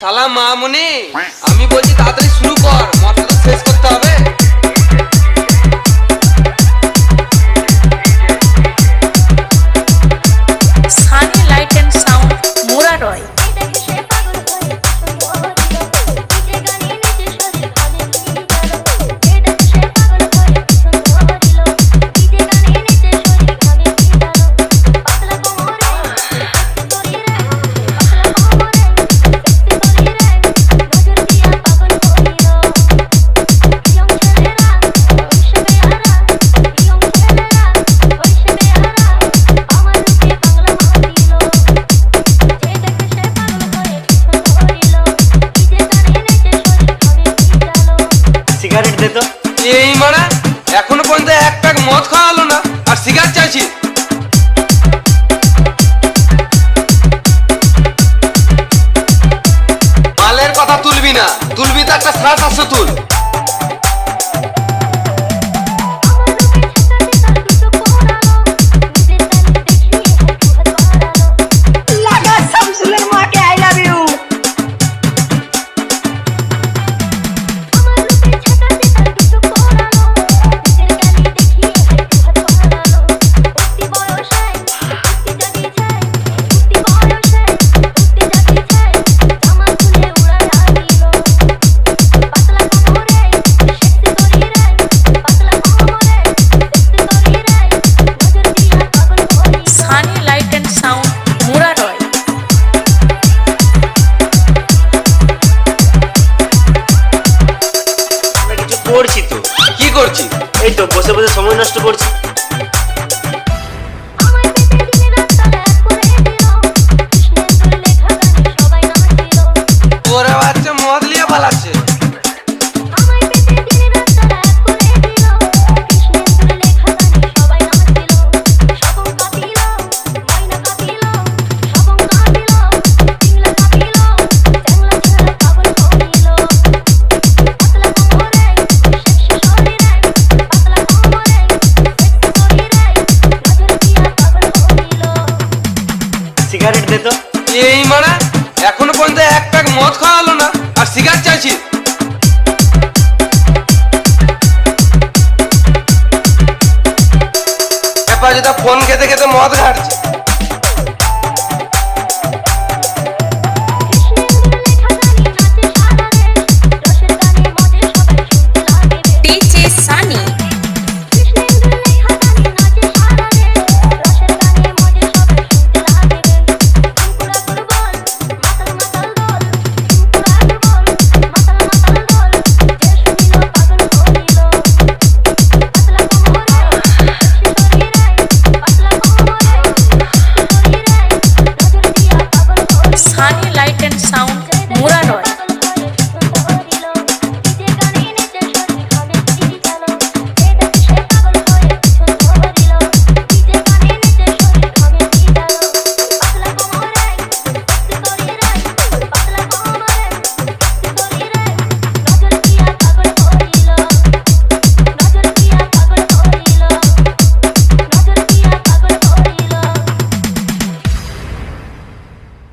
শালা মামুনি আমি বলছি তাড়াতাড়ি শুরু কর মশলা শেষ করতে হবে। সিগারেট দে তো। এই মারা, এখনও পর্যন্ত এক প্যাক মদ খাওয়া হলো না, আর সিগারেট চাইছি। মালের কথা তুলবি না, তুলবি তো একটা শ্বাস আসছে তুল নষ্ট করছি সিগারেট দে তো। এই মারা, এখনও পর্যন্ত এক প্যাক মদ খাওয়ালো না, আর সিগারেট চাইছি। ফোন খেতে খেতে মদ